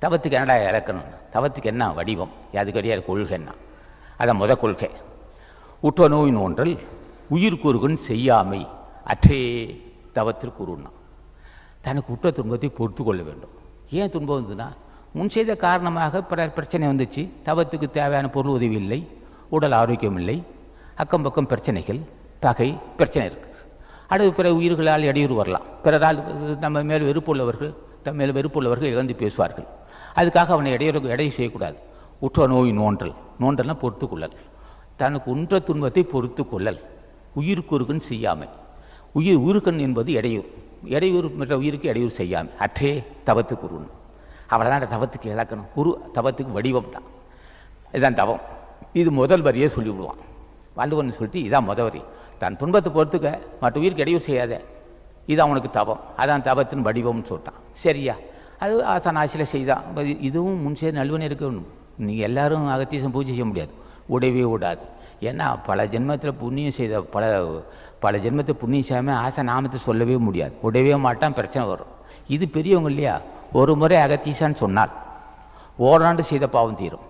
தவத்துக்கு என்னடா இறக்கணும்? தவத்துக்கு என்ன வடிவம்? அதுக்கு கொள்கைன்னா கொள்கை என்ன? அதான் முத கொள்கை. உற்ற நோயின் நோன்றல் உயிர்க்குறுகன் செய்யாமை. அற்றே தவத்திற்கு உருண்ணா தனக்கு உற்ற துன்பத்தை பொறுத்து கொள்ள வேண்டும். ஏன் துன்பம் வந்ததுன்னா முன் செய்த காரணமாக பிற பிரச்சனை வந்துச்சு. தவத்துக்கு தேவையான பொருள் உதவி இல்லை. உடல் ஆரோக்கியம் இல்லை. அக்கம் பக்கம் பிரச்சனைகள் பகை பிரச்சனை இருக்கு. அடுத்து பிற உயிர்களால் இடையூறு வரலாம். பிறரால் நம்ம மேல் வெறுப்புள்ளவர்கள் தம் மேல் வெறுப்புள்ளவர்கள் இழந்து பேசுவார்கள். அதுக்காக அவனை இடையூறு இடையூ செய்யக்கூடாது. உற்ற நோய் நோன்றல். நோன்றல்னால் பொறுத்து கொள்ளல் தனக்கு உன்ற துன்பத்தை பொறுத்து கொள்ளல் உயிருக்குறுகன் செய்யாமை. உயிர் உருக்கன் என்பது இடையூறு. இடையூறு மற்ற உயிருக்கு இடையூறு செய்யாமல் அற்றே தவத்துக்கு உருவன் அவ்வளோதான் தவத்துக்கு இழக்கணும். குரு தவத்துக்கு வடிவம் தான். இதுதான் தவம். இது முதல் வரியே சொல்லிவிடுவான். வள்ளுவன் சொல்லிட்டு இதான் முத வரி. தன் துன்பத்தை பொறுத்துக்க மற்ற உயிருக்கு இடையூறு செய்யாத. இது அவனுக்கு தவம். அதான் தவத்தின் வடிவம்னு சொல்லிட்டான். சரியா? அது ஆசான் செய்தான் இதுவும் முன் இதுவும் முன்சே இருக்கணும் நீங்கள் எல்லாரும் அகத்தியசம் பூஜை செய்ய முடியாது. உடவே விடாது ஏன்னா பல ஜென்மத்தில் புண்ணியம் செய்த பல பல ஜென்மத்தை புண்ணியம் செய்யாமல் ஆசை நாமத்தை சொல்லவே முடியாது. உடவே மாட்டான் பிரச்சனை வரும். இது பெரியவங்க இல்லையா? ஒரு முறை அகத்தீசான்னு சொன்னால் ஓராண்டு செய்த பாவம் தீரும்.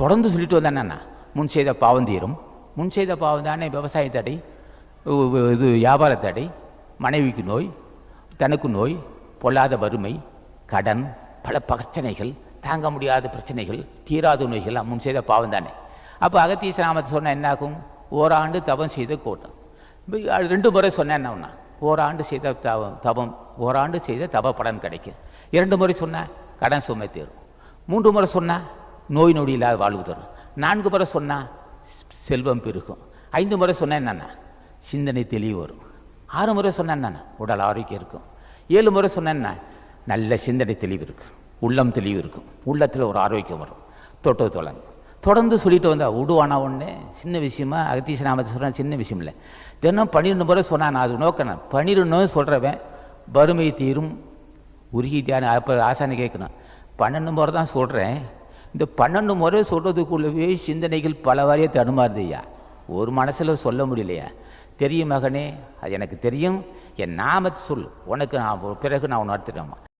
தொடர்ந்து சொல்லிட்டு வந்தா முன் செய்த பாவம் தீரும். முன் செய்த பாவம் தானே விவசாய தடை இது வியாபார தடை மனைவிக்கு நோய் தனக்கு நோய் பொல்லாத வறுமை கடன் பல பிரச்சனைகள் தாங்க முடியாத பிரச்சனைகள் தீராத நோய்கள் முன் செய்த பாவம் தானே. அப்போ அகத்தீச நாமத்தை சொன்னால் என்னாகும்? ஓராண்டு தவம் செய்த கூட்டம். ரெண்டு முறை சொன்னேன் என்ன ஓராண்டு செய்த தவம் தவம் ஓராண்டு செய்த தவ பலன் கிடைக்கும். இரண்டு முறை சொன்னால் கடன் சுமை தீரும். மூன்று முறை சொன்னால் நோய் நொடி இல்லாத வாழ்வு தரும். நான்கு முறை சொன்னால் செல்வம் பெருகும். ஐந்து முறை சொன்னால் என்னன்னா? சிந்தனை தெளிவு வரும். ஆறு முறை சொன்னால் என்னன்னா? உடல் ஆரோக்கியம் இருக்கும். ஏழு முறை சொன்னால் என்ன? நல்ல சிந்தனை தெளிவு இருக்கும் உள்ளம் தெளிவு இருக்கும் உள்ளத்தில் ஒரு ஆரோக்கியம் வரும். தொட்டு தொடங்கும் தொடர்ந்து சொல்லிட்டு வந்தா விடுவானா ஒன்று சின்ன விஷயமா அகத்தீச நாமத்தை சொல்கிறேன் சின்ன விஷயம் இல்லை. தினம் பன்னிரெண்டு முறை சொன்னான் நான் அது நோக்கினேன் பன்னிரெண்டு சொல்கிறவன் வறுமை தீரும் உருகி தியானம். அப்போ ஆசானை கேட்கணும். பன்னெண்டு முறை தான் சொல்கிறேன் இந்த பன்னெண்டு முறை சொல்கிறதுக்குள்ளவே சிந்தனைகள் பல வாரியாக தடுமாறுதுய்யா ஒரு மனசில் சொல்ல முடியலையா? தெரியும் மகனே அது எனக்கு தெரியும். என் நாமத்தை சொல். உனக்கு நான் பிறகு நான் உணர்த்துறேம்மா